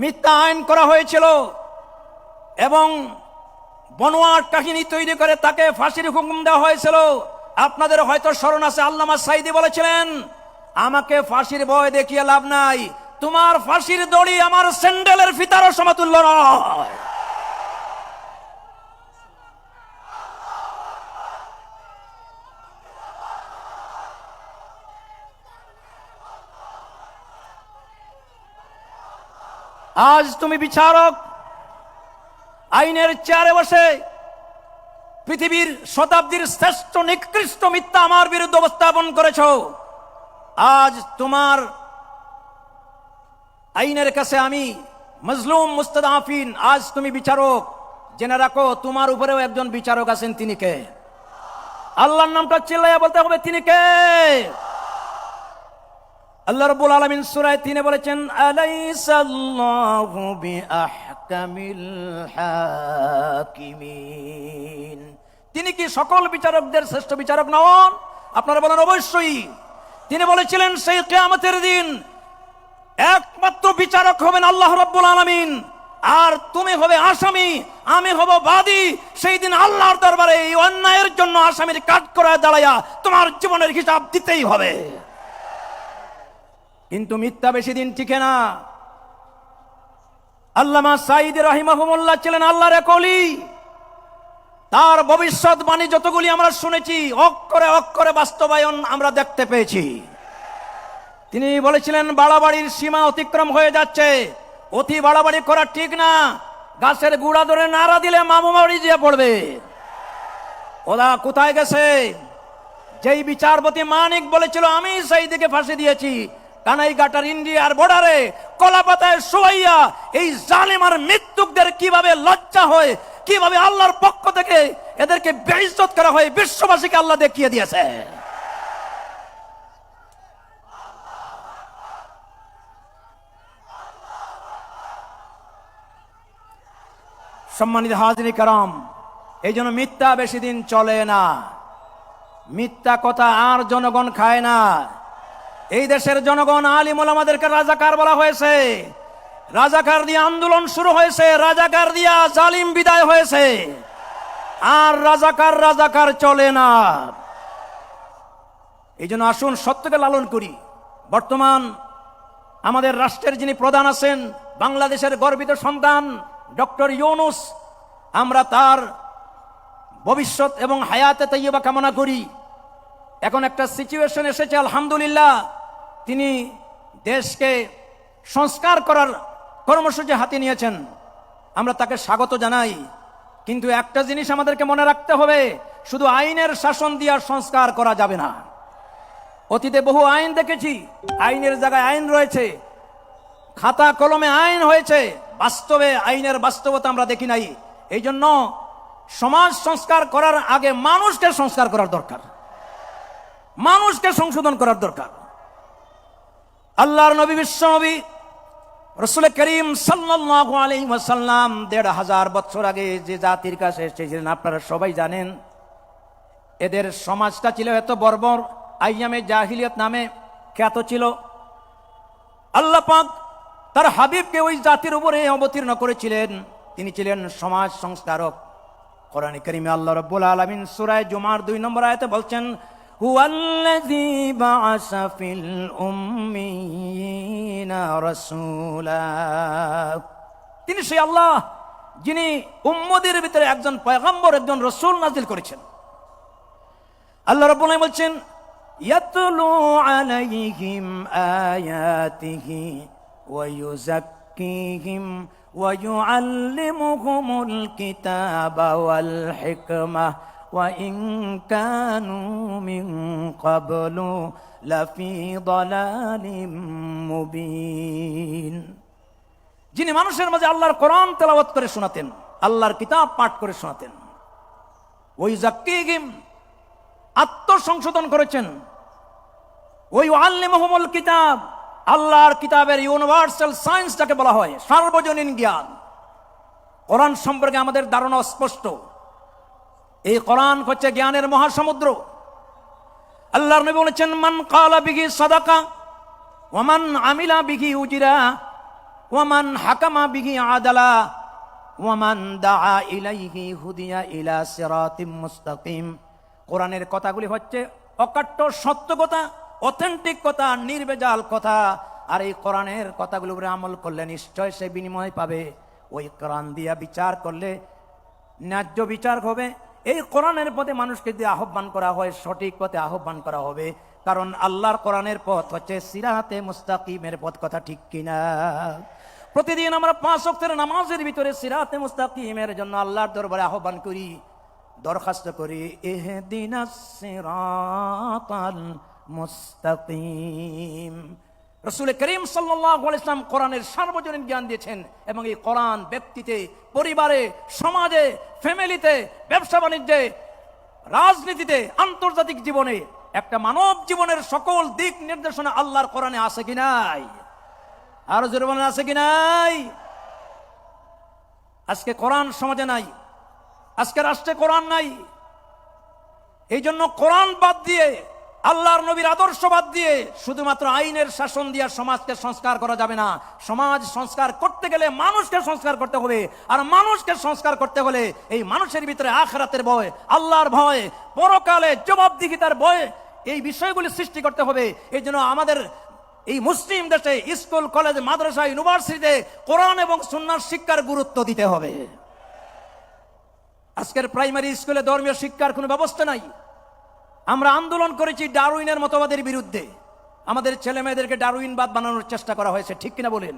মিথ্যা আইন করা হয়েছিল এবং বনোয়ার কাহিনী তৈরি করে তাকে ফাঁসির হুকুম দেওয়া হয়েছিল। আপনাদের হয়তো স্মরণ আছে, আল্লামা সাইদি বলেছিলেন, আমাকে ফাঁসির ভয় দেখিয়ে লাভ নাই। তোমার ফাঁসির দড়ি আমার স্যান্ডেলের ফিতারও সমতুল্য নয়। আজ তুমি বিচারক, আইনের চেয়ারে বসে পৃথিবীর শতাব্দীর শ্রেষ্ঠ নিকৃষ্ট মিথ্যা আমার বিরুদ্ধে উপস্থাপন করেছ। আজ তোমার আইনের কাছে আমি মজলুম মুস্তাদাফিন আজ তুমি বিচারক। জেনে রাখো, তোমার উপরেও একজন বিচারক আছেন তিনি কে? আল্লাহর নামটা চিল্লাইয়া বলতে হবে, তিনি কে? আল্লাহ রব্বুল আলামিন সূরায় তিনে বলেছেন তিনি কি সকল বিচারকদের শ্রেষ্ঠ বিচারক নন? আপনারা বলেন, অবশ্যই। তিনি বলেছিলেন, সেই কিয়ামতের দিন একমাত্র বিচারক হবেন আল্লাহ রাব্বুল আলামিন। আর তুমি হবে আসামি, আমি হব বাদী। সেই দিন আল্লাহর দরবারে এই অন্যায়ের জন্য আসামির কাট করা দাঁড়াইয়া তোমার জীবনের হিসাব দিতেই হবে। কিন্তু মিথ্যা বেশি দিন টিকে না। আল্লামা সাইদ রাহিমাহুমুল্লাহ ছিলেন আল্লাহর এক অলি তার ভবিষ্যৎবাণী যতগুলি আমরা শুনেছি, অক্ষরে অক্ষরে বাস্তবায়ন আমরা দেখতে পেয়েছি। তিনি বলেছিলেন, বাড়াবাড়ির সীমা অতিক্রম হয়ে যাচ্ছে। অতি বাড়াবাড়ি করা ঠিক না। গাছের গুড়া ধরে নাড়া দিলে মামু বাড়ি দিয়ে পড়বে। ওরা কোথায় গেছে? যেই বিচারপতি মানিক বলেছিল, আমি সেই দিকে ফাঁসি দিয়েছি। কানাই গাটার ইন্ডিয়ার বর্ডারে কলা পাতায় শোয়াইয়া এই জালিমার মৃত্যুকদের কীভাবে লজ্জা হয়, কীভাবে আল্লাহর পক্ষ থেকে এদেরকে বেইজ্জত করা হয়, বিশ্ববাসীকে আল্লাহ দেখিয়ে দিয়েছে। সম্মানিত হাজরি কারাম, এই জন্য মিথ্যা বেশি দিন চলে না। মিথ্যা কথা আর জনগণ খায় না। এই দেশের জনগণ আলিমুল আমাদেরকে রাজাকার বলা হয়েছে। রাজাকার দিয়ে আন্দোলন শুরু হয়েছে, রাজাকার দিয়া জালিম বিদায় হয়েছে। আর রাজাকার রাজাকার চলে না। এই জন্য আসুন, সত্যকে লালন করি। বর্তমান আমাদের রাষ্ট্রের যিনি প্রধান আছেন, বাংলাদেশের গর্বিত সন্তান, ডক্টর ইউনুস, আমরা তার ভবিষ্যৎ এবং হায়াতে তৈবা কামনা করি। এখন একটা সিচুয়েশন এসেছে, আলহামদুলিল্লাহ, তিনি দেশকে সংস্কার করার কর্মসূচি হাতে নিয়েছেন। আমরা তাকে স্বাগত জানাই। কিন্তু একটা জিনিস আমাদেরকে মনে রাখতে হবে, শুধু আইনের শাসন দিয়ে সংস্কার করা যাবে না। অতীতে বহু আইন দেখেছি, আইনের জায়গায় আইন রয়েছে, খাতা কলমে আইন হয়েছে, বাস্তবে আইনের বাস্তবতা আমরা দেখি নাই। এই জন্য সমাজ সংস্কার করার আগে মানুষকে সংস্কার করার দরকার। মানুষকে সংশোধন করার দরকার। আল্লাহর নবী বিশ্ব নবী, রসুল করিম ওয়াসাল্লাম দেড় হাজার বছর আগে যে জাতির কাছে এসেছিলেন, আপনারা সবাই জানেন, এদের সমাজটা ছিল এত বর্বর, আইয়ামে জাহিলিয়ত নামে খ্যাত ছিল। আল্লাহ পাক তার হাবিবকে ওই জাতির উপরে অবতীর্ণ করেছিলেন। তিনি ছিলেন সমাজ সংস্কারক। কোরআন করিমে আল্লাহ রব্বুল আলমিন সুরায় জুমার দুই নম্বর আয়তে বলছেন হুয়াল্লাযী বাআসা ফিল উম্মিয়িনা রাসূলা। তিনি সেই আল্লাহ যিনি উম্মদের ভিতরে একজন পয়গম্বর, একজন রসূল নাজিল করেছেন। আল্লাহ রব্বুল বলছেন, ইয়াতলু আলাইহিম আয়াতিহি ওয়া ইউযাক্কিহিম ওয়া ইউআল্লিমুহুমুল কিতাবা ওয়াল হিকমা ইন কানু মিন ক্বাবলু লাফি দালালিম মুবিন যিনি মানুষের মাঝে আল্লাহর কোরআন তেলাওয়াত করে শোনাতেন, আল্লাহর কিতাব পাঠ করে শোনাতেন। ওই জাক্কিহিম আত্মসংশোধন করেছেন। ওই আল্লি আল্লিমহমুল কিতাব, আল্লাহর কিতাবের ইউনিভার্সাল সায়েন্স যাকে বলা হয় সার্বজনীন জ্ঞান। কোরআন সম্পর্কে আমাদের ধারণা স্পষ্ট এই কোরআন হচ্ছে জ্ঞানের মহাসমুদ্র। আল্লাহর নবী বলেছেন, মান কালা বিঘি সাদাকা ওমান আমিলা বিঘি উজিরা ওয়ামান হাকামা বিহি আদালা ওয়ামান দাআ ইলাইহি হুদিয়া ইলা সিরাতিম মুস্তাকিম। কোরআনের কথাগুলি হচ্ছে অকাট্য সত্য কথা, অথেন্টিক কথা, নির্বেজাল কথা। আর এই কোরআনের কথাগুলো উপরে আমল করলে নিশ্চয় সে বিনিময় পাবে। ওই কোরআন দিয়া বিচার করলে ন্যায্য বিচার হবে। এই কোরআনের পথে মানুষকে যদি আহ্বান করা হয়, সঠিক পথে আহ্বান করা হবে। কারণ আল্লাহর কোরআনের পথ হচ্ছে সিরাতে মুস্তাকিমের পথ, কথা ঠিক কিনা? প্রতিদিন আমরা পাঁচ অক্ষের নামাজের ভিতরে সিরাতে মুস্তাকিমের জন্য আল্লাহর দরবারে আহ্বান করি, দরখাস্ত করি এহ দিন মুস্তাকিম। রসুল করিম সাল্লাহ ইসলাম কোরআনের সার্বজনীন জ্ঞান দিয়েছেন এবং এই কোরআন ব্যক্তিতে, পরিবারে, সমাজে, ফ্যামিলিতে, ব্যবসা বাণিজ্যে, রাজনীতিতে, আন্তর্জাতিক জীবনে একটা মানব জীবনের সকল দিক নির্দেশনা আল্লাহর কোরআনে আছে কি নাই? আরও জোরে বলেন, আছে কি নাই? আজকে কোরআন সমাজে নাই, আজকে রাষ্ট্রে কোরআন নাই। এই জন্য কোরআন বাদ দিয়ে আল্লাহর নবীর আদর্শ বাদ দিয়ে শুধুমাত্র আইনের শাসন দিয়ে সমাজকে সংস্কার করা যাবে না। সমাজ সংস্কার করতে গেলে মানুষকে সংস্কার করতে হবে। আর মানুষকে সংস্কার করতে হলে এই মানুষের ভিতরে আখরাতের ভয়, আল্লাহর ভয়, পরকালে জবাবদিহিতার ভয়, এই বিষয়গুলি সৃষ্টি করতে হবে। এই জন্য আমাদের এই মুসলিম দেশে স্কুল, কলেজ, মাদ্রাসা, ইউনিভার্সিটিতে কোরআন এবং সুন্নার শিক্ষার গুরুত্ব দিতে হবে। আজকের প্রাইমারি স্কুলে ধর্মীয় শিক্ষার কোনো ব্যবস্থা নাই। আমরা আন্দোলন করেছি ডারউইনের মতবাদের বিরুদ্ধে। আমাদের ছেলে মেয়েদেরকে ডারউইনবাদ বানানোর চেষ্টা করা হয়েছে, ঠিক কিনা বলেন?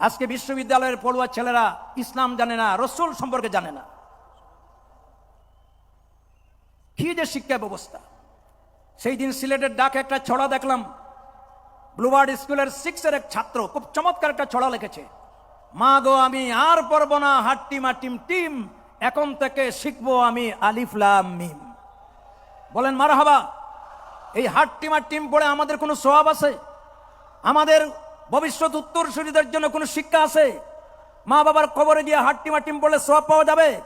আজকে বিশ্ববিদ্যালয়ের পড়ুয়া ছেলেরা ইসলাম জানে না, রসুল সম্পর্কে জানে না। কি যে শিক্ষা ব্যবস্থা। সেই দিন সিলেটের ডাক একটা ছড়া দেখলাম। ব্লুবার্ড স্কুলের সিক্সের এক ছাত্র খুব চমৎকার একটা ছড়া লিখেছে, মা গো, আমি আর পড়ব না হাট্টিমা টিম টিম, এখন থেকে শিখব আমি আলিফলাম মিম। বলেন মারা হাবা এই হাট্টিমা টিম পড়ে আমাদের কোনো স্বভাব আছে? আমাদের ভবিষ্যৎ উত্তর উত্তরসূরিদের জন্য কোনো শিক্ষা আছে? মা বাবার কবরে গিয়ে হাট্টিমা টিম পড়লে স্বভাব পাওয়া যাবে?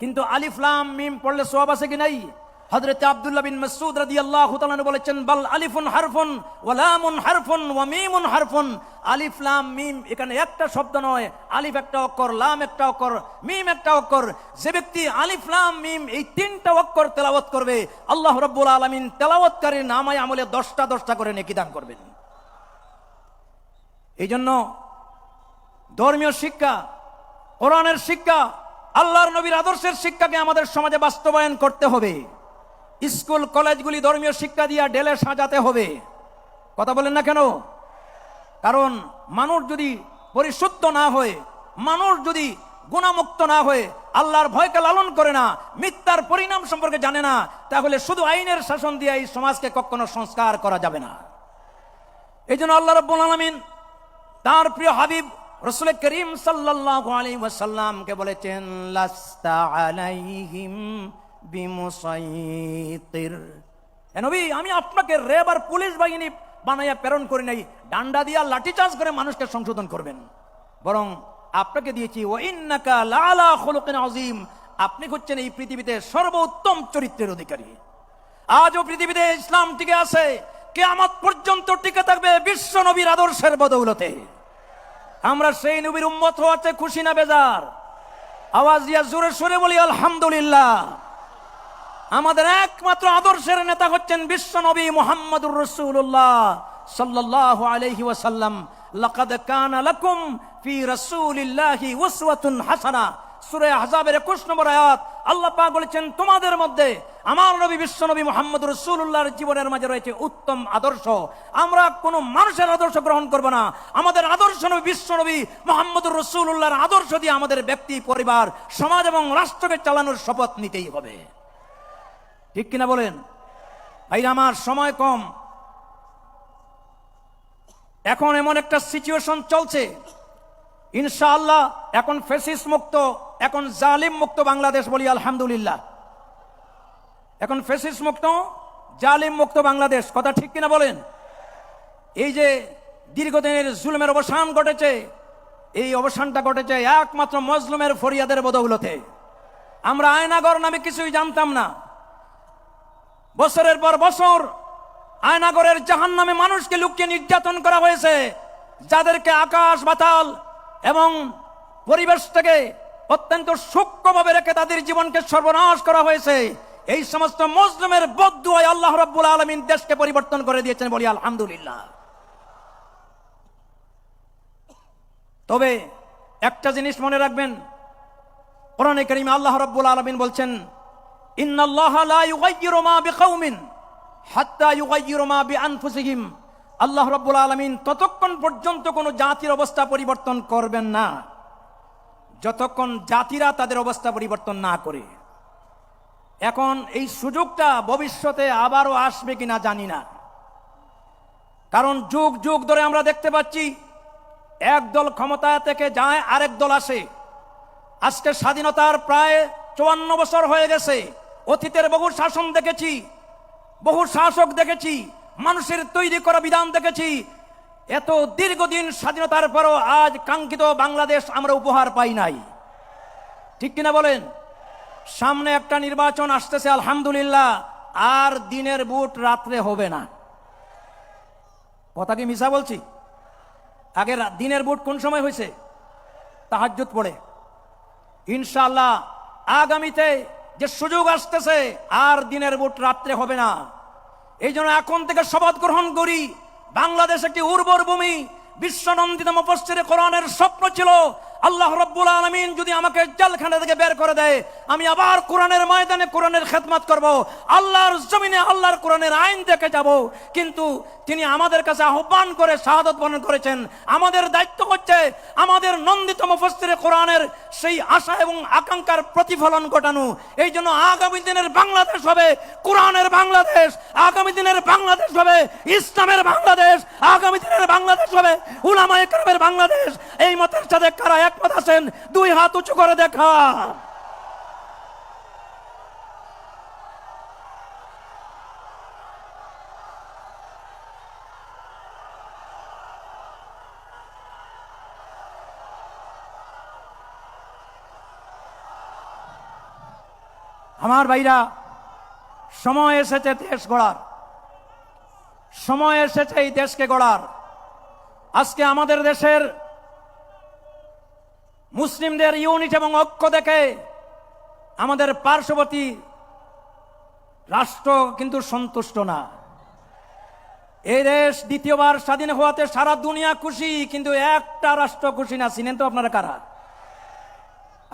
কিন্তু আলিফলাম মিম পড়লে স্বভাব আছে কি নাই? হযরত আব্দুল্লাহ বিন মাসউদ রাদিয়াল্লাহু তাআলা বলেছেন, বাল আলিফুন হারফুন ওয়া লামুন হারফুন ওয়া মিমুন হারফুন। আলিফ, লাম, মিম এখানে একটা শব্দ নয়। আলিফ একটা অক্ষর, লাম একটা অক্ষর, মিম একটা অক্ষর। যে ব্যক্তি আলিফ, লাম, মিম এই তিনটা অক্ষর তেলাওয়াত করবে, আল্লাহ রাব্বুল আলামিন তেলাওয়াতকারীর নামায় আমলে দশটা দশটা করে নেকি দান করবেন। এই জন্য ধর্মীয় শিক্ষা, কোরআনের শিক্ষা, আল্লাহর নবীর আদর্শের শিক্ষাকে আমাদের সমাজে বাস্তবায়ন করতে হবে। স্কুল, কলেজগুলি ধর্মীয় শিক্ষা দিয়া ডেলে সাজাতে হবে। কথা বলেন না কেন? কারণ মানুষ যদি পরিশুদ্ধ না হয়ে, মানুষ যদি গুণামুক্ত না হয়ে, আল্লাহর ভয়কে লালন করে না, মিথ্যার পরিণাম সম্পর্কে জানে না, তাহলে শুধু আইনের শাসন দিয়ে এই সমাজকে কখনো সংস্কার করা যাবে না। এই জন্য আল্লাহ রব্বুল আলমিন তার প্রিয় হাবিব রসুল করিম সাল্লাল্লাহু আলাইহি ওয়াসাল্লামকে বলেছেন বিমুসাইতির। নবী, আমি আপনাকে রেব আর পুলিশ বাহিনী বানাইয়া প্রেরণ করি নাই। ডান্ডা দিয়া লাঠি চার্জ করে মানুষকে সংশোধন করবেন। বরং আপনাকে দিয়েছি ও ইন্নাকা লালা খুলুকিন আযীম। আপনি হচ্ছেন এই পৃথিবীতে সর্বোত্তম চরিত্রের অধিকারী। আজও পৃথিবীতে ইসলাম টিকে আছে। কেয়ামত পর্যন্ত টিকে থাকবে বিশ্ব নবীর আদর্শের বদৌলতে। আমরা সেই নবীর উম্মত হওয়াতে খুশি না, বেজার। আওয়াজ দিয়া জোরে সরে বলি, আলহামদুলিল্লাহ। আমাদের একমাত্র আদর্শের নেতা হচ্ছেন বিশ্ব নবী মোহাম্মদুর রসুল্লাহ সাল্লাল্লাহু আলাইহি ওয়াসাল্লাম। লাকাদ কানা লাকুম ফি রাসূলিল্লাহি উসওয়াতুন হাসানা। সূরা আহজাবের 21 নম্বর আয়াত, আল্লাহ পাক বলেছেন, তোমাদের মধ্যে আমার নবী বিশ্ব নবী মোহাম্মদ রসুল্লাহর জীবনের মাঝে রয়েছে উত্তম আদর্শ। আমরা কোনো মানুষের আদর্শ গ্রহণ করব না। আমাদের আদর্শ নবী বিশ্ব নবী মোহাম্মদুর রসুল্লাহর আদর্শ দিয়ে আমাদের ব্যক্তি, পরিবার, সমাজ এবং রাষ্ট্রকে চালানোর শপথ নিতেই হবে। ঠিক কিনা বলেন? ভাই আমার সময় কম। এখন এমন একটা সিচুয়েশন চলছে। ইনশাআল্লাহ, এখন ফেসিস মুক্ত, এখন জালিম মুক্ত বাংলাদেশ বলি, আলহামদুলিল্লাহ। এখন ফেসিস মুক্ত, জালিম মুক্ত বাংলাদেশ, কথা ঠিক কিনা বলেন? এই যে দীর্ঘদিনের জুলুমের অবসান ঘটেছে, এই অবসানটা ঘটেছে একমাত্র মজলুমের ফরিয়াদের বদৌলতে। আমরা আয়নাগর নামে কিছুই জানতাম না। বছরের পর বছর আয়নাগরের জাহান নামে মানুষকে লুকিয়ে নির্যাতন করা হয়েছে, যাদেরকে আকাশ, বাতাল এবং পরিবেশ থেকে অত্যন্ত সূক্ষ্মভাবে রেখে তাদের জীবনকে সর্বনাশ করা হয়েছে। এই সমস্ত মুসলিমের বদুয়ায় আল্লাহ রাব্বুল আলমিন দেশকে পরিবর্তন করে দিয়েছেন বলি আলহামদুলিল্লাহ। তবে একটা জিনিস মনে রাখবেন, কোরআনে করিম আল্লাহ রাব্বুল আলমিন বলছেন ইন্নাল্লাহ লা ইউগাইয়িরু মা বিকাউমিন হাত্তা ইউগাইয়িরু মা বিআনফুসিহিম। আল্লাহ রাব্বুল আলামিন ততক্ষণ পর্যন্ত কোনো জাতির অবস্থা পরিবর্তন করবেন না। যতক্ষণ জাতিরা তাদের অবস্থা পরিবর্তন না করে। এখন এই সুযোগটা ভবিষ্যতে আবারও আসবে কিনা জানি না। কারণ যুগ যুগ ধরে আমরা দেখতে পাচ্ছি, এক দল ক্ষমতা থেকে যায়, আরেক দল আসে। আজকে স্বাধীনতার প্রায় চুয়ান্ন বছর হয়ে গেছে। অতীতের বহু শাসন দেখেছি, বহু শাসক দেখেছি, মানুষের তৈরি করা বিধান দেখেছি। এত দীর্ঘদিন স্বাধীনতার পরও আজ কাঙ্ক্ষিত বাংলাদেশ আমরা উপহার পাই নাই। ঠিক কিনা বলেন? সামনে একটা নির্বাচন আসতেছে, আলহামদুলিল্লাহ, আর দিনের বুট রাত্রে হবে না। কথা কি মিশা বলছি? আগে দিনের বুট কোন সময় হয়েছে? তাহাজ্জুদ পড়ে। ইনশাআল্লাহ আগামীতে যে সুযোগ আসতেছে, আর দিনের বুট রাত্রে হবে না। এই জন্য এখন থেকে শপথ গ্রহণ করি, বাংলাদেশ একটি উর্বর ভূমি বিশ্বনন্দিত মপস্তিরে কোরআনের স্বপ্ন ছিল, আল্লাহ রব্বুল আলমিন যদি আমাকে জেলখানা থেকে বের করে দেয়, আমি আবার কোরআনের ময়দানে কোরআনের খেদমত করব, আল্লাহর জমিনে আল্লাহর কোরআনের আইন দেখে যাব। কিন্তু তিনি আমাদের কাছে আহ্বান করে শাহাদত বর্ণন করেছেন। আমাদের দায়িত্ব হচ্ছে আমাদের নন্দিত মুফস্তিরে কোরআনের সেই আশা এবং আকাঙ্ক্ষার প্রতিফলন ঘটানো। এই জন্য আগামী দিনের বাংলাদেশ হবে কোরআনের বাংলাদেশ, আগামী দিনের বাংলাদেশ হবে ইসলামের বাংলাদেশ, আগামী দিনের বাংলাদেশ হবে উলামা একরামের বাংলাদেশ। এই মতের সাথে কারা একমত আছেন, দুই হাত উঁচু করে দেখা আমার ভাইরা, সময় এসেছে দেশ গড়ার। সময় এসেছে এই দেশকে গড়ার। আজকে আমাদের দেশের মুসলিমদের ইউনিট এবং ঐক্য দেখে আমাদের পার্শ্ববর্তী রাষ্ট্র কিন্তু সন্তুষ্ট না। এই দেশ দ্বিতীয়বার স্বাধীন হওয়াতে সারা দুনিয়া খুশি, কিন্তু একটা রাষ্ট্র খুশি না। চিনেন তো আপনারা কারা?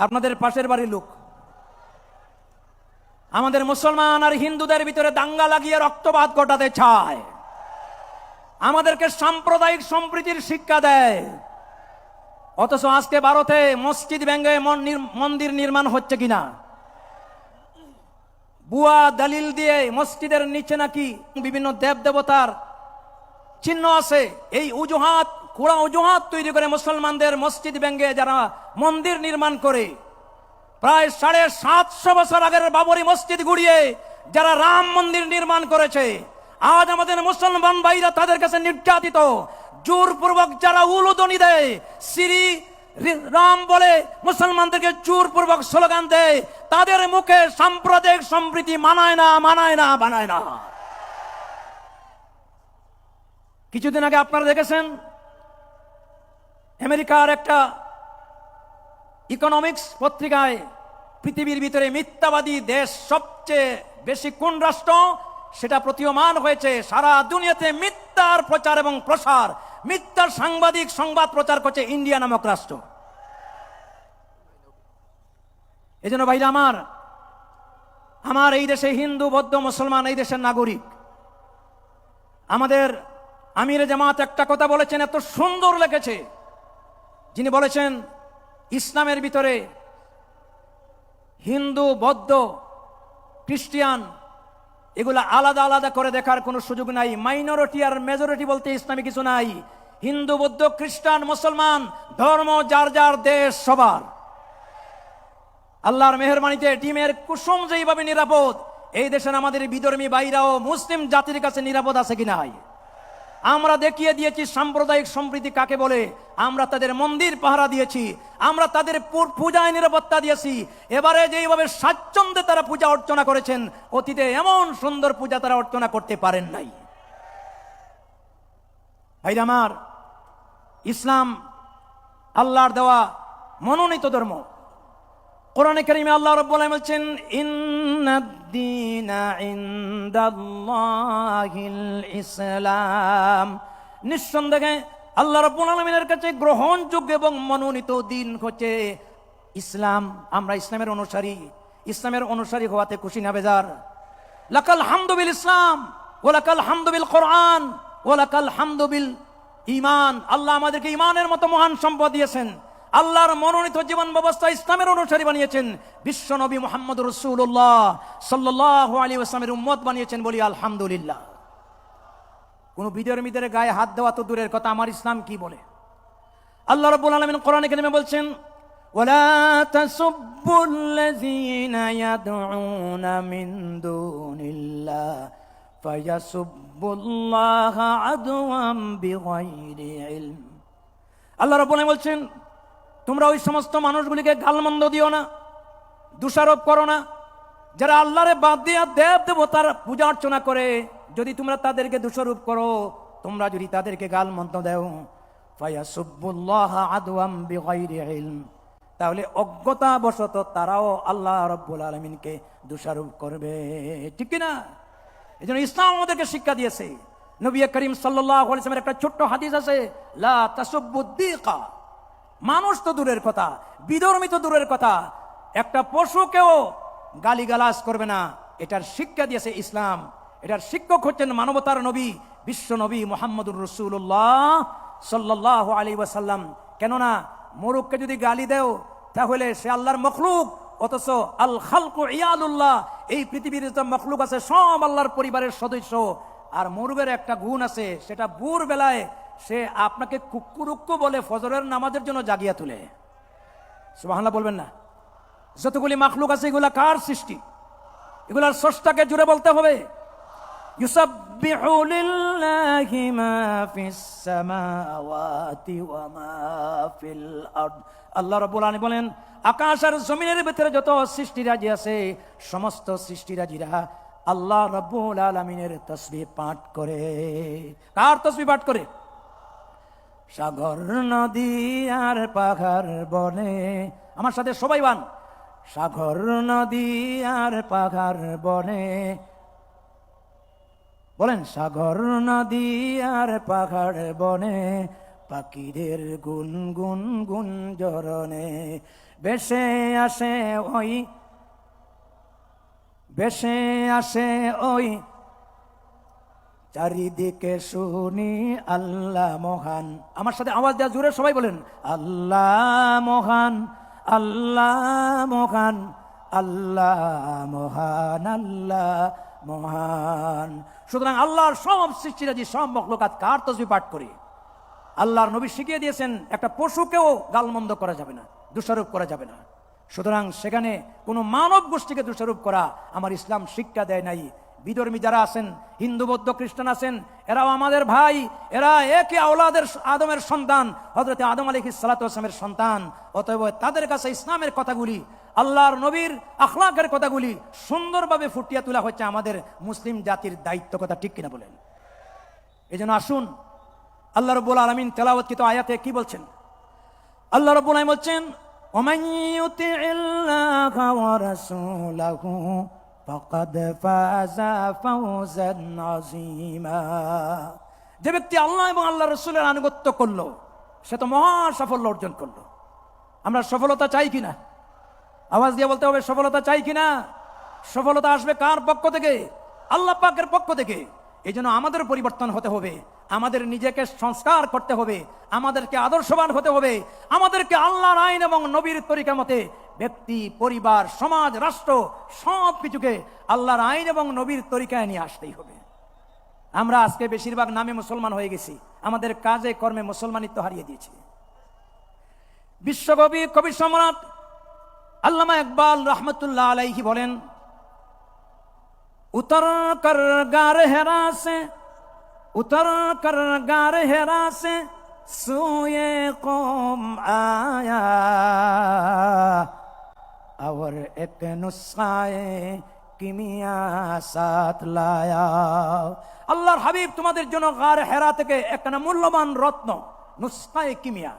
আপনাদের পাশের বাড়ির লোক। আমাদের মুসলমান আর হিন্দুদের ভিতরে দাঙ্গা লাগিয়ে রক্তপাত ঘটাতে চায়। আমাদেরকে সাম্প্রদায়িক সম্প্রীতির শিক্ষা দেয়। অথচ আজকে ভারতে মসজিদ ভেঙ্গে মন্দির নির্মাণ হচ্ছে কিনা? বুয়া দলিল দিয়ে মসজিদের নিচে নাকি বিভিন্ন দেব দেবতার চিহ্ন আছে? এই অজুহাত কুড়া অজুহাত তৈরি করে মুসলমানদের মসজিদ ভেঙ্গে যারা মন্দির নির্মাণ করে প্রায় সাড়ে সাতশো বছর আগের বাবরি মসজিদ গুড়িয়ে যারা রাম মন্দির নির্মাণ করেছে, আজ আমাদের মুসলমান ভাইরা তাদের কাছে নির্যাতিত। জোরপূর্বক যারা উলুদনি দেয়, শ্রী রাম বলে মুসলমানদেরকে জোরপূর্বক স্লোগান দেয়, তাদের মুখে সাম্প্রদায়িক সম্প্রীতি মানায় না মানায় না মানায় না। কিছুদিন আগে আপনারা দেখেছেন, আমেরিকার একটা ইকোনমিক্স পত্রিকায় পৃথিবীর ভিতরে মিথ্যাবাদী দেশ সবচেয়ে বেশি কোন রাষ্ট্র? সেটা প্রতীয়মান হয়েছে সারা দুনিয়াতে মিথ্যার প্রচার এবং প্রসার। মিথ্যার সাংবাদিক সংবাদ প্রচার করছে ইন্ডিয়া নামক রাষ্ট্র। এই জন্য ভাইরা আমার আমার এই দেশে হিন্দু, বৌদ্ধ, মুসলমান এই দেশের নাগরিক, আমাদের আমির জামাত একটা কথা বলেছেন, এত সুন্দর লেগেছে যিনি বলেছেন ইসলামের ভিতরে হিন্দু, বৌদ্ধ, খ্রিস্টিয়ান, এগুলো আলাদা আলাদা করে দেখার কোনো সুযোগ নাই। মাইনরিটি আর মেজরিটি বলতে ইসলামে কিছু নাই। হিন্দু, বৌদ্ধ, খ্রিস্টান, মুসলমান, ধর্ম, যার যার দেশ, সবার। আল্লাহর মেহরবানিতে টিমের কুসুম যেইভাবে নিরাপদ, এই দেশের আমাদের বিধর্মী বাইরাও মুসলিম জাতির কাছে নিরাপদ আছে কিনা আমরা দেখিয়ে দিয়েছি সাম্প্রদায়িক সম্প্রীতি কাকে বলে? আমরা তাদের মন্দির পাহারা দিয়েছি, আমরা তাদের পূজায় নিরাপত্তা দিয়েছি। এবারে যেইভাবে স্বাচ্ছন্দ্যে তারা পূজা অর্চনা করেছেন, অতীতে এমন সুন্দর পূজা তারা অর্চনা করতে পারেন নাই। ভাইরা আমার, ইসলাম আল্লাহর দেওয়া মনোনীত ধর্ম। কোরআনে কারিমে আল্লাহ রাব্বুল আলামিন বলছেন ইসলাম। নিঃসন্দেহে আল্লাহ রাব্বুল আলামিনের কাছে গ্রহণযোগ্য এবং মনোনীত দিন হচ্ছে ইসলাম। আমরা ইসলামের অনুসারী। ইসলামের অনুসারী হওয়াতে খুশি না বেজার। লাকাল হামদুবিল ইসলাম ওলাকাল হামদু বিল কোরআন ওলাকাল হামদু বিল ইমান আল্লাহ আমাদেরকে ইমানের মতো মহান সম্পদ দিয়েছেন। আল্লাহর মনোনীত জীবন ব্যবস্থা ইসলামের অনুসারী বানিয়েছেন বিশ্ব নবী মোহাম্মদ রসুল্লাহ সাল্লাহ আলী আসলামের উম্মত বানিয়েছেন বলি আলহামদুলিল্লাহ কোন বিদের মিদের গায়ে হাত দেওয়া তো দূরের কথা আমার ইসলাম কি বলে আল্লাহ রব্বুল আলমিন কোরআনে কারিমে বলছেন ولا تسبوا الذين يدعون من دون الله فيسبوا الله عدوا بغير علم আল্লাহ রব্বুল আলামিন বলছেন তোমরা ওই সমস্ত মানুষগুলিকে গালমন্দ দিও না, দোষারোপ করো না। যারা আল্লাহরে বাদ দিয়া দেব দেবতার পূজা অর্চনা করে, যদি তোমরা তাদেরকে দোষারোপ করো, তোমরা যদি তাদেরকে গালমন্দ দেও। তাহলে অজ্ঞতাবশত তারাও আল্লাহ রব্বুল আলমিনকে দোষারোপ করবে। ঠিক না এই জন্য ইসলাম আমাদেরকে শিক্ষা দিয়েছে। নবী করিম সাল্লাহ একটা ছোট্ট হাদিস আছে, লা তাসুব্বুদ্দিকা মানুষ তো দূরের কথা, বিধর্মী তো দূরের কথা। একটা পশুকেও গালিগালাজ করবে না। এটার শিক্ষা দিয়েছে ইসলাম। এটার শিক্ষক হচ্ছেন মানবতার নবী, বিশ্ব নবী মোহাম্মদুর রসুল্লাহ সাল্লাহ আলী ওয়াসাল্লাম। কেননা মোরুককে যদি গালি দেও, তাহলে সে আল্লাহর মখলুক। অথচ আল খালকু ইয়ালুল্লাহ এই পৃথিবীর যে মখলুক আছে, সব আল্লাহর পরিবারের সদস্য। আর মুরগের একটা গুণ আছে, সেটা ভোর বেলায় সে আপনাকে কুকুরুক্কু বলে ফজরের নামাজের জন্য জাগিয়া তুলে। সুবাহান্লা বলবেন না। যতগুলি মাখলুক আছে, এগুলা কার সৃষ্টি? এগুলার সষ্টাকে জুড়ে বলতে হবে। আল্লাহ রবুল আলী বলেন, আকাশ আর জমিনের ভিতরে যত সৃষ্টিরাজি আছে, সমস্ত সৃষ্টিরাজিরা আল্লাহ রব্বুল আলমিনের তসবি পাঠ করে। কার তসবি পাঠ করে? সাগর নদী আর পাহাড় বনে। আমার সাথে সবাই বান। সাগর নদী আর পাহাড় বনে। বলেন, সাগর নদী আর পাহাড় বনে পাখিদের গুন গুন গুন জরনে। বেশে আসে ওই, বেশে আসে ওই চারিদিকে শুনি আল্লাহ মহান। আমার সাথে আওয়াজ দেওয়া জুড়ে সবাই বলেন, আল্লাহ মহান আল্লাহ মহান আল্লাহ মহান আল্লাহ মহান। সুতরাং আল্লাহর সব সৃষ্টিরাজি, সব মখলুকাত কার তসবি পাঠ করি? আল্লাহর নবী শিখিয়ে দিয়েছেন, একটা পশুকেও গালমন্দ করা যাবে না, দোষারোপ করা যাবে না। সুতরাং সেখানে কোনো মানব গোষ্ঠীকে দোষারোপ করা আমার ইসলাম শিক্ষা দেয় নাই বিধর্মী যারা আছেন, হিন্দু, বৌদ্ধ, খ্রিস্টান আছেন, এরাও আমাদের ভাই, এরা একে আওলাদের আদমের সন্তান হজরত আদম আলী সালাতামের সন্তান। অতএব তাদের কাছে ইসলামের কথাগুলি, আল্লাহর নবীর আখলাকের কথাগুলি সুন্দরভাবে ফুটিয়ে তোলা হচ্ছে আমাদের মুসলিম জাতির দায়িত্ব কথা, ঠিক কিনা বলেন? এই জন্য আসুন, আল্লাহ রব্বুল আলমিন তেলাবৎকৃত আয়াতে কি বলছেন? আল্লাহ রব্বুল আলম বলছেন فقد فاز فوزا عظيما যে ব্যক্তি আল্লাহ এবং আল্লাহ রসুলের আনুগত্য করলো সে তো মহা সাফল্য অর্জন করলো আমরা সফলতা চাই কিনা আওয়াজ দিয়ে বলতে হবে সফলতা চাই কিনা সফলতা আসবে কার পক্ষ থেকে আল্লাহ পাকের পক্ষ থেকে এই জন্য আমাদের পরিবর্তন হতে হবে আমাদের নিজেকে সংস্কার করতে হবে আমাদেরকে আদর্শবান হতে হবে আমাদেরকে আল্লাহর আইন এবং নবীর তরিকা মতে ব্যক্তি, পরিবার, সমাজ, রাষ্ট্র সব কিছুকে আল্লাহর আইন এবং নবীর তরিকায় নিয়ে আসতেই হবে। আমরা আজকে বেশিরভাগ নামে মুসলমান হয়ে গেছি। আমাদের কাজে, কর্মে মুসলমানিত্ব হারিয়ে দিয়েছি। বিশ্বকবি কবি সম্রাট আল্লামা ইকবাল রহমতুল্লাহ আলাইহি বলেন, উতর কর গার হেরা উতর কর গার হেরা সুয়ে কম আয়া। और एक नुस्खाए কিমিয়া সাথ লায়া আল্লাহর হাবিব তোমাদের জন্য গার হেরা থেকে একটা মূল্যবান রত্ন নুসখায়ে কিমিয়া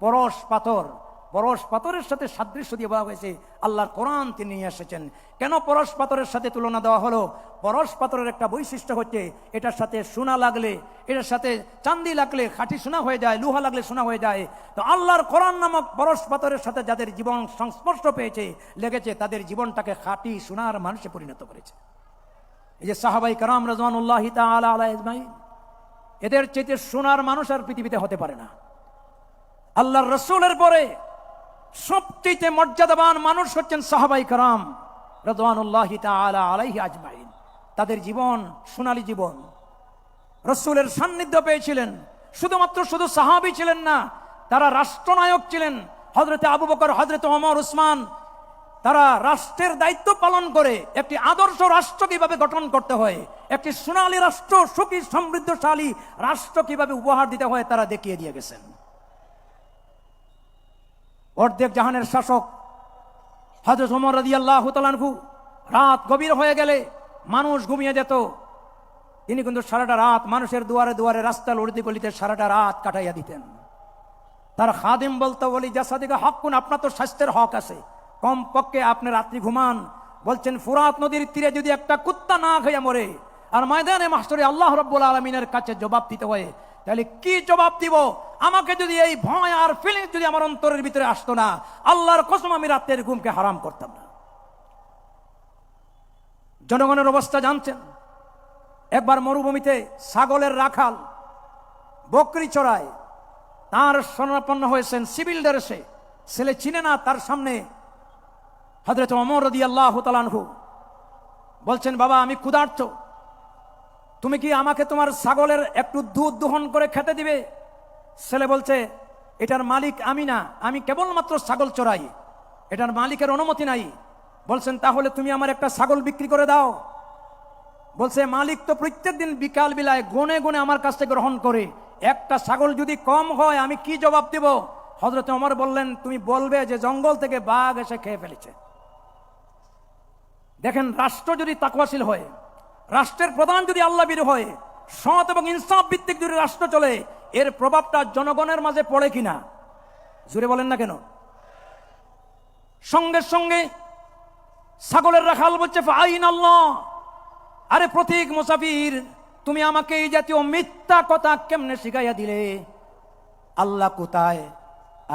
পরশ পাথর পরশ পাথরের সাথে সাদৃশ্য দিয়ে বলা হয়েছে, আল্লাহর কোরআন তিনি নিয়ে এসেছেন। কেন পরশ পাথরের সাথে তুলনা দেওয়া হলো? পরশ পাথরের একটা বৈশিষ্ট্য হচ্ছে, এটার সাথে সোনা লাগলে, এটার সাথে চান্দি লাগলে খাঁটি সোনা হয়ে যায়, লোহা লাগলে সোনা হয়ে যায়। তো আল্লাহর কোরআন নামক পরশ পাথরের সাথে যাদের জীবন সংস্পর্শ পেয়েছে, লেগেছে, তাদের জীবনটাকে খাঁটি সোনার মানুষে পরিণত করেছে। এই যে সাহাবাই কারাম রাজওয়ানুল্লাহ তাআলা আলা ইজমাইন এদের চেয়ে সোনার মানুষ আর পৃথিবীতে হতে পারে না। আল্লাহর রসুলের পরে সবচেয়ে মর্যাদাবান মানুষ হচ্ছেন সাহাবাই কারাম রাজওয়ানুল্লাহ তাআলা আলাইহি আজমাইন। তাদের জীবন সোনালী জীবন। রসুলের সান্নিধ্য পেয়েছিলেন। শুধুমাত্র শুধু সাহাবি ছিলেন না, তারা রাষ্ট্রনায়ক ছিলেন। হজরতে আবু বকর হজরত ওমর, উসমান, তারা রাষ্ট্রের দায়িত্ব পালন করে একটি আদর্শ রাষ্ট্র কীভাবে গঠন করতে হয়, একটি সোনালী রাষ্ট্র সুখী, সমৃদ্ধশালী রাষ্ট্র কীভাবে উপহার দিতে হয় তারা দেখিয়ে দিয়ে গেছেন। অর্ধেক জাহানের শাসক হজরত ওমর রাজি আল্লাহ তালানহু রাত গভীর হয়ে গেলে মানুষ ঘুমিয়ে যেত। তিনি কিন্তু সারাটা রাত মানুষের দুয়ারে দুয়ারে রাস্তা লড়িতে গলিতে সারাটা রাত কাটাইয়া দিতেন। তার খাদিম বলতো বলি যা জাসাদিকে হক কোন? আপনার তো স্বাস্থ্যের হক আছে। কম পক্ষে আপনি রাত্রি ঘুমান। বলছেন, ফুরাত নদীর তীরে যদি একটা কুত্তা না খাইয়া মরে, আর ময়দানে মাস্টরে আল্লাহ রব্বুল আলমিনের কাছে জবাব দিতে হয়, তাহলে কি জবাব দিব? আমাকে যদি এই ভয় আর ফিলিংস যদি আমার অন্তরের ভিতরে আসতো না, আল্লাহর কসম আমি রাতের ঘুমকে হারাম করতাম না। জনগণের অবস্থা জানছেন। একবার মরুভূমিতে ছাগলের রাখাল, বকরি চড়ায়, তার স্বর্ণাপন্ন হয়েছেন সিভিল ড্রেসে ছেলে চিনে না তার সামনে হজরত অমর রদি আল্লাহ তালানহু বলছেন, বাবা, আমি ক্ষুধার্ত। তুমি কি আমাকে তোমার ছাগলের একটু দুধ দোহন করে খেতে দিবে? ছেলে বলছে, এটার মালিক আমি না, আমি কেবলমাত্র ছাগল চড়াই। এটার মালিকের অনুমতি নাই। বলছেন, তাহলে তুমি আমার একটা ছাগল বিক্রি করে দাও। বলছে, মালিক তো প্রত্যেক দিন বিকাল বিলায় গুনে গুনে আমার কাছ থেকে গ্রহণ করে। একটা ছাগল যদি কম হয়, আমি কি জবাব দেব? হজরত অমর বললেন, তুমি বলবে যে জঙ্গল থেকে বাঘ এসে খেয়ে ফেলেছে। দেখেন, রাষ্ট্র যদি তাকওয়াশীল হয়, রাষ্ট্রের প্রধান যদি আল্লাহবীর হয়, সৎ এবং ইনসাফ ভিত্তিক যদি রাষ্ট্র চলে এর প্রভাবটা জনগণের মাঝে পড়ে কিনা? জুড়ে বলেন না কেন? সঙ্গে সঙ্গে ছাগলের রাখাল বলছে আইন আল্লাহ আরে প্রতীক মুসাফির, তুমি আমাকে এই জাতীয় মিথ্যা কথা কেমনে শিখাইয়া দিলে? আল্লাহ কোথায়?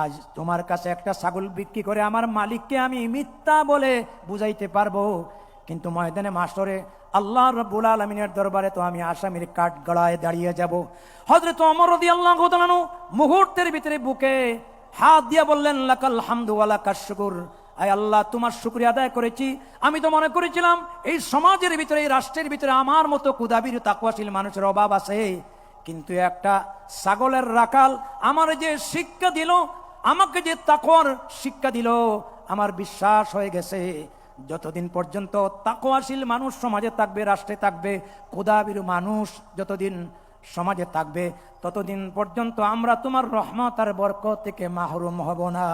আজ তোমার কাছে একটা ছাগল বিক্রি করে আমার মালিককে আমি মিথ্যা বলে বুঝাইতে পারব, কিন্তু ময়দানে মাস্টরে আল্লাহ রব্বুল আলমিনের দরবারে তো আমি আসামির কাঠ গড়ায় দাঁড়িয়ে যাব। হজরত অমর রদি আল্লাহ গোদানো মুহূর্তের ভিতরে বুকে হাত দিয়ে বললেন, লাকাল হামদু আলা কাশুকুর আয় আল্লাহ, তোমার শুক্রিয়া আদায় করেছি। আমি তো মনে করেছিলাম, এই সমাজের ভিতরে, এই রাষ্ট্রের ভিতরে আমার মতো কুদাবির তাকুয়াশীল মানুষের অভাব আছে। কিন্তু একটা ছাগলের রাখাল আমার যে শিক্ষা দিল, আমাকে যে তাকওয়ার শিক্ষা দিল, আমার বিশ্বাস হয়ে গেছে। যতদিন পর্যন্ত তাকোয়াশীল মানুষ সমাজে থাকবে, রাষ্ট্রে থাকবে কোদাবির মানুষ যতদিন সমাজে থাকবে, ততদিন পর্যন্ত আমরা তোমার রহমত আর বরকত থেকে মাহরুম হব না।